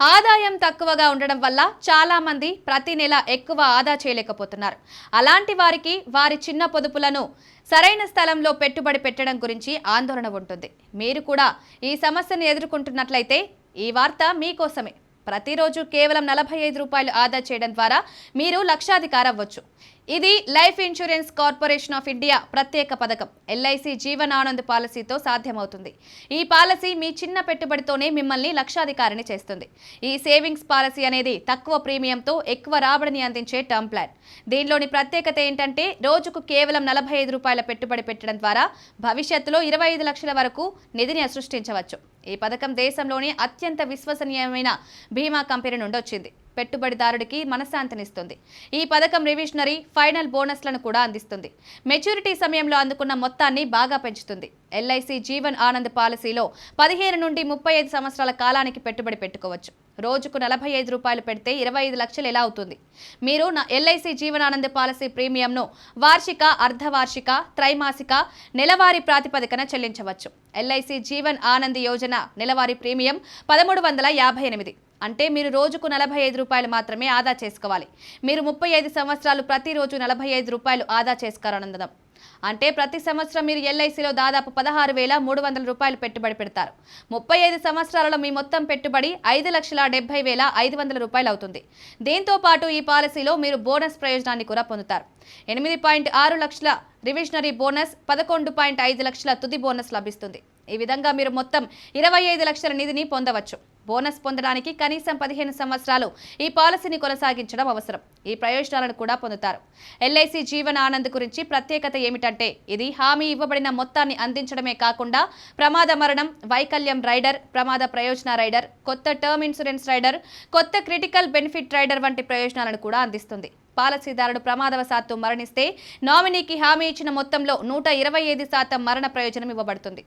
ఆదాయం తక్కువగా ఉండడం వల్ల చాలా మంది ప్రతి నెల ఎక్కువ ఆదా చేయలేకపోతున్నారు. అలాంటి వారికి వారి చిన్న పొదుపులను సరైన స్థలంలో పెట్టుబడి పెట్టడం గురించి ఆందోళన ఉంటుంది. మీరు కూడా ఈ సమస్యను ఎదుర్కొంటున్నట్లయితే ఈ వార్త మీకోసమే. ప్రతిరోజు కేవలం నలభై ఐదు రూపాయలు ఆదా చేయడం ద్వారా మీరు లక్షాధికారవ్వచ్చు. ఇది life insurance corporation of India ప్రత్యేక పథకం. ఎల్ఐసి జీవనానంద్ పాలసీతో సాధ్యమవుతుంది. ఈ పాలసీ మీ చిన్న పెట్టుబడితోనే మిమ్మల్ని లక్షాధికారిని చేస్తుంది. ఈ సేవింగ్స్ పాలసీ అనేది తక్కువ ప్రీమియంతో ఎక్కువ రాబడిని అందించే టర్మ్ ప్లాన్. దీనిలోని ప్రత్యేకత ఏంటంటే రోజుకు కేవలం నలభై ఐదు రూపాయల పెట్టుబడి పెట్టడం ద్వారా భవిష్యత్తులో ఇరవై ఐదు లక్షల వరకు నిధిని సృష్టించవచ్చు. ఈ పథకం దేశంలోనే అత్యంత విశ్వసనీయమైన బీమా కంపెనీ నుండి వచ్చింది పెట్టుబడిదారుడికి మనశ్శాంతినిస్తుంది. ఈ పథకం రివిషనరీ ఫైనల్ బోనస్లను కూడా అందిస్తుంది. మెచ్యూరిటీ సమయంలో అందుకున్న మొత్తాన్ని బాగా పెంచుతుంది. ఎల్ఐసి జీవన్ ఆనంద్ పాలసీలో పదిహేను నుండి ముప్పై ఐదు సంవత్సరాల కాలానికి పెట్టుబడి పెట్టుకోవచ్చు. రోజుకు నలభై ఐదు రూపాయలు పెడితే ఇరవై ఐదు లక్షలు ఎలా అవుతుంది? మీరు నా ఎల్ఐసి జీవనానంద పాలసీ ప్రీమియంను వార్షిక అర్ధవార్షిక త్రైమాసిక నెలవారీ ప్రాతిపదికన చెల్లించవచ్చు. ఎల్ఐసి జీవన్ ఆనంద్ యోజన నెలవారీ ప్రీమియం పదమూడు వందల యాభై ఎనిమిది. అంటే మీరు రోజుకు నలభై ఐదు రూపాయలు మాత్రమే ఆదా చేసుకోవాలి. మీరు ముప్పై ఐదు సంవత్సరాలు ప్రతిరోజు నలభై ఐదు రూపాయలు ఆదా చేసుకోవాలన్నదం అంటే ప్రతి సంవత్సరం మీరు ఎల్ఐసిలో దాదాపు పదహారు వేల మూడు వందల రూపాయలు పెట్టుబడి పెడతారు. ముప్పై ఐదు సంవత్సరాలలో మీ మొత్తం పెట్టుబడి ఐదు లక్షల డెబ్బై వేల ఐదు వందల రూపాయలు అవుతుంది. దీంతో పాటు ఈ పాలసీలో మీరు బోనస్ ప్రయోజనాన్ని కూడా పొందుతారు. ఎనిమిది పాయింట్ ఆరు లక్షల రివిషనరీ బోనస్ పదకొండు పాయింట్ ఐదు లక్షల తుది బోనస్ లభిస్తుంది. ఈ విధంగా మీరు మొత్తం ఇరవై ఐదు లక్షల నిధిని పొందవచ్చు. బోనస్ పొందడానికి కనీసం పదిహేను సంవత్సరాలు ఈ పాలసీని కొనసాగించడం అవసరం. ఈ ప్రయోజనాలను కూడా పొందుతారు. ఎల్ఐసి జీవన ఆనంద్ గురించి ప్రత్యేకత ఏమిటంటే ఇది హామీ ఇవ్వబడిన మొత్తాన్ని అందించడమే కాకుండా ప్రమాద మరణం వైకల్యం రైడర్ ప్రమాద ప్రయోజన రైడర్ కొత్త టర్మ్ ఇన్సూరెన్స్ రైడర్ కొత్త క్రిటికల్ బెనిఫిట్ రైడర్ వంటి ప్రయోజనాలను కూడా అందిస్తుంది. పాలసీదారుడు ప్రమాదవశాత్తు మరణిస్తే నామినీకి హామీ ఇచ్చిన మొత్తంలో నూట ఇరవై ఐదు శాతం మరణ ప్రయోజనం ఇవ్వబడుతుంది.